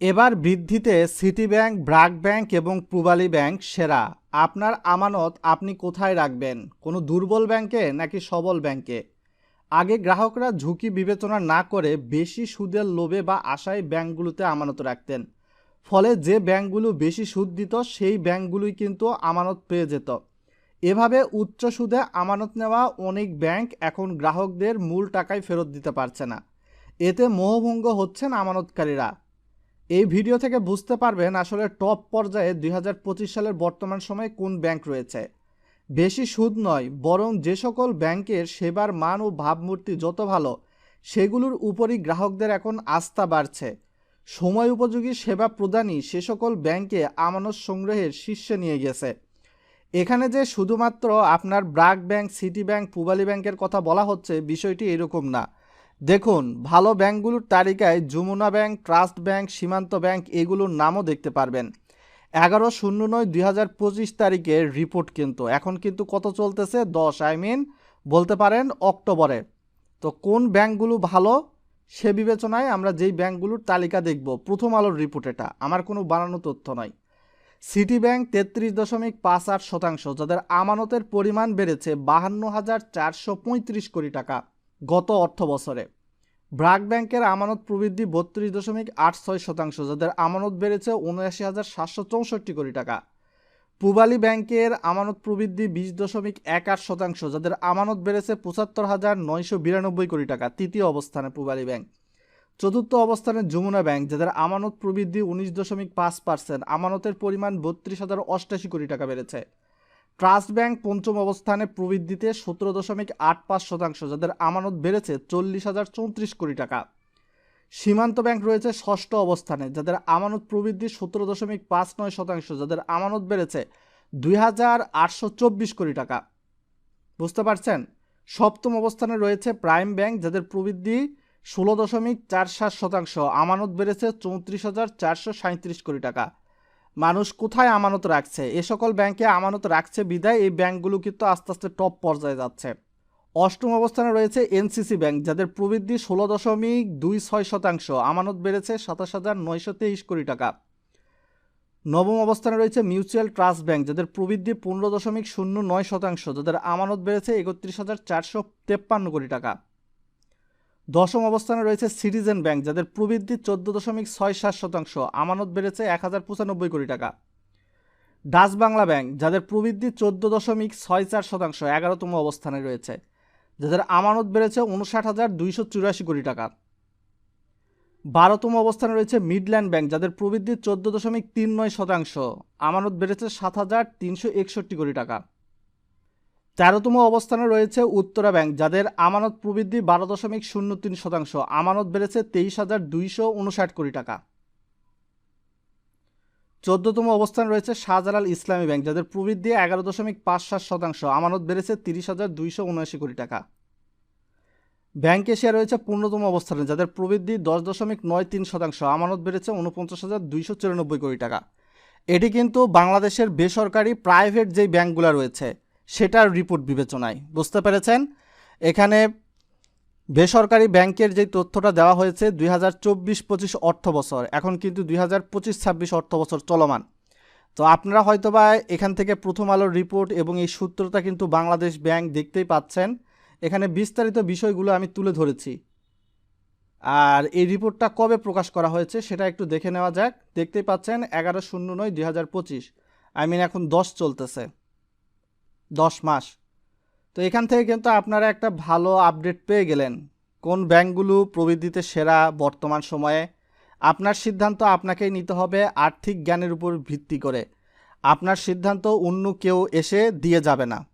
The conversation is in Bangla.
এবার বৃদ্ধিতে সিটি ব্যাংক, ব্রাক ব্যাংক এবং পূবালী ব্যাংক সেরা। আপনার আমানত আপনি কোথায় রাখবেন? কোনো দুর্বল ব্যাংকে নাকি সবল ব্যাংকে? আগে গ্রাহকরা ঝুঁকি বিবেচনা না করে বেশি সুদের লোভে বা আশায় ব্যাংকগুলোতে আমানত রাখতেন। ফলে যে ব্যাংকগুলো বেশি সুদ দিত, সেই ব্যাংকগুলোই কিন্তু আমানত পেয়ে যেত। এভাবে উচ্চ সুদে আমানত নেওয়া অনেক ব্যাংক এখন গ্রাহকদের মূল টাকায় ফেরত দিতে পারছে না। এতে মোহভঙ্গ হচ্ছেন আমানতকারীরা। এই ভিডিও থেকে বুঝতে পারবেন আসলে টপ পর্যায়ে দুই হাজার পঁচিশ সালের বর্তমান সময়ে কোন ব্যাংক রয়েছে। বেশি সুদ নয়, বরং যে সকল ব্যাংকের সেবার মান ও ভাবমূর্তি যত ভালো, সেগুলোর উপরই গ্রাহকদের এখন আস্থা বাড়ছে। সময় উপযোগী সেবা প্রদানই সে সকল ব্যাংকে আমানত সংগ্রহের শীর্ষে নিয়ে গেছে। এখানে যে শুধুমাত্র আপনার BRAC bank, city bank, Pubali ব্যাংকের কথা বলা হচ্ছে, বিষয়টি এরকম না। দেখুন, ভালো ব্যাংকগুলোর তালিকায় Jamuna bank, Trust bank, Shimanto bank এগুলোর নামও দেখতে পারবেন। এগারো শূন্য নয় দুই হাজার পঁচিশ তারিখের রিপোর্ট কিন্তু। এখন কিন্তু কত চলতেছে? দশ, আই মিন বলতে পারেন অক্টোবরে। তো কোন ব্যাংকগুলো ভালো সে বিবেচনায় আমরা যেই ব্যাংকগুলোর তালিকা দেখব। প্রথম আলোর রিপোর্ট এটা। আমার কোনো বানানো তথ্য নয় সিটি ব্যাংক তেত্রিশ দশমিক পাঁচ আট শতাংশ, যাদের আমানতের পরিমাণ বেড়েছে বাহান্ন হাজার চারশো পঁয়ত্রিশ কোটি টাকা। গত অর্থ বছরে ব্রাক ব্যাংকের আমানত প্রবৃদ্ধি বত্রিশ দশমিক আট ছয় শতাংশ, যাদের আমানত বেড়েছে উনআশি হাজার সাতশো চৌষট্টি কোটি টাকা। পূবালী ব্যাংকের আমানত প্রবৃদ্ধি বিশ দশমিক এক আট শতাংশ, যাদের আমানত বেড়েছে পঁচাত্তর হাজার নয়শো বিরানব্বই কোটি টাকা, তৃতীয় অবস্থানে পূবালী ব্যাংক। চতুর্থ অবস্থানে যমুনা ব্যাংক, যাদের আমানত প্রবৃদ্ধি উনিশ দশমিক পাঁচ পার্সেন্ট, আমানতের পরিমাণ বত্রিশ হাজার অষ্টাশি কোটি টাকা বেড়েছে। ট্রাস্ট ব্যাংক পঞ্চম অবস্থানে প্রবৃদ্ধিতে সতেরো দশমিক আট পাঁচ শতাংশ, যাদের আমানত বেড়েছে চল্লিশ হাজার চৌত্রিশ কোটি টাকা। সীমান্ত ব্যাংক রয়েছে ষষ্ঠ অবস্থানে, যাদের আমানত প্রবৃদ্ধি সতেরো দশমিক পাঁচ নয় শতাংশ, যাদের আমানত বেড়েছে দুই হাজার আটশো চব্বিশ কোটি টাকা। বুঝতে পারছেন? সপ্তম অবস্থানে রয়েছে প্রাইম ব্যাংক, যাদের প্রবৃদ্ধি ষোলো দশমিক চার সাত শতাংশ, আমানত বেড়েছে চৌত্রিশ হাজার চারশো সাঁত্রিশ কোটি টাকা। মানুষ কোথায় আমানত রাখছে? এ সকল ব্যাংকে আমানত রাখছে বিদায় এই ব্যাংকগুলো কিন্তু আস্তে আস্তে টপ পর্যায়ে যাচ্ছে। অষ্টম অবস্থানে রয়েছে এনসিসি ব্যাংক, যাদের প্রবৃদ্ধি ষোলো দশমিক দুই ছয় শতাংশ। আমানত বেড়েছে সাতাশ হাজার নয়শো তেইশ কোটি টাকা। নবম অবস্থানে রয়েছে মিউচুয়াল ট্রাস্ট ব্যাংক, যাদের প্রবৃদ্ধি পনেরো দশমিক শূন্য নয় শতাংশ, যাদের আমানত বেড়েছে একত্রিশ হাজার চারশো তেপ্পান্ন কোটি টাকা। দশম অবস্থানে রয়েছে সিটিজেন ব্যাংক, যাদের প্রবৃদ্ধি চোদ্দ দশমিক ছয় সাত শতাংশ, আমানত বেড়েছে এক হাজার পঁচানব্বই কোটি টাকা। ডাচ বাংলা ব্যাংক, যাদের প্রবৃদ্ধি চোদ্দ দশমিক ছয় চার শতাংশ, এগারোতম অবস্থানে রয়েছে, যাদের আমানত বেড়েছে উনষাট হাজার দুইশো চুরাশি কোটি টাকা। বারোতম অবস্থানে রয়েছে মিডল্যান্ড ব্যাংক, যাদের প্রবৃদ্ধি চোদ্দ দশমিক তিন নয় শতাংশ, আমানত বেড়েছে সাত হাজার তিনশো একষট্টি কোটি টাকা। তেরোতম অবস্থানে রয়েছে উত্তরা ব্যাংক, যাদের আমানত প্রবৃদ্ধি বারো দশমিক শূন্য তিন শতাংশ। আমানত বেড়েছে তেইশ হাজার দুইশো উনষাট কোটি টাকা। চোদ্দতম অবস্থান রয়েছে শাহজালাল ইসলামী ব্যাংক, যাদের প্রবৃদ্ধি এগারো দশমিক পাঁচ সাত শতাংশ। আমানত বেড়েছে তিরিশ হাজার দুইশো উনআশি কোটি টাকা। ব্যাংক এশিয়া রয়েছে পূর্ণতম অবস্থানে, যাদের প্রবৃদ্ধি দশ দশমিক নয় তিন শতাংশ। আমানত বেড়েছে উনপঞ্চাশ হাজার দুইশো চুরানব্বই কোটি টাকা। এটি কিন্তু বাংলাদেশের বেসরকারি প্রাইভেট যেই ব্যাংকগুলো রয়েছে সেটার রিপোর্ট বিবেচনায়, বুঝতে পেরেছেন? এখানে বেসরকারি ব্যাংকের যে তথ্যটা দেওয়া হয়েছে, দুই হাজার চব্বিশ পঁচিশ অর্থ বছর, এখন কিন্তু দুই হাজার পঁচিশ ছাব্বিশ অর্থ বছর চলমান। তো আপনারা হয়তোবা এখান থেকে প্রথম আলোর রিপোর্ট এবং এই সূত্রটা কিন্তু বাংলাদেশ ব্যাংক দেখতেই পাচ্ছেন। এখানে বিস্তারিত বিষয়গুলো আমি তুলে ধরেছি। আর এই রিপোর্টটা কবে প্রকাশ করা হয়েছে সেটা একটু দেখে নেওয়া যাক। দেখতেই পাচ্ছেন, এগারো শূন্য নয়, দুই হাজার পঁচিশ। আই মিন এখন দশ চলতেছে। দশ মাস। তো এখান থেকে কিন্তু আপনারা একটা ভালো আপডেট পেয়ে গেলেন। কোন ব্যাংকগুলো প্রবৃদ্ধিতে সেরা বর্তমান সময়ে। আপনার সিদ্ধান্ত আপনাকেই নিতে হবে আর্থিক জ্ঞানের উপর ভিত্তি করে। আপনার সিদ্ধান্ত অন্য কেউ এসে দিয়ে যাবে না।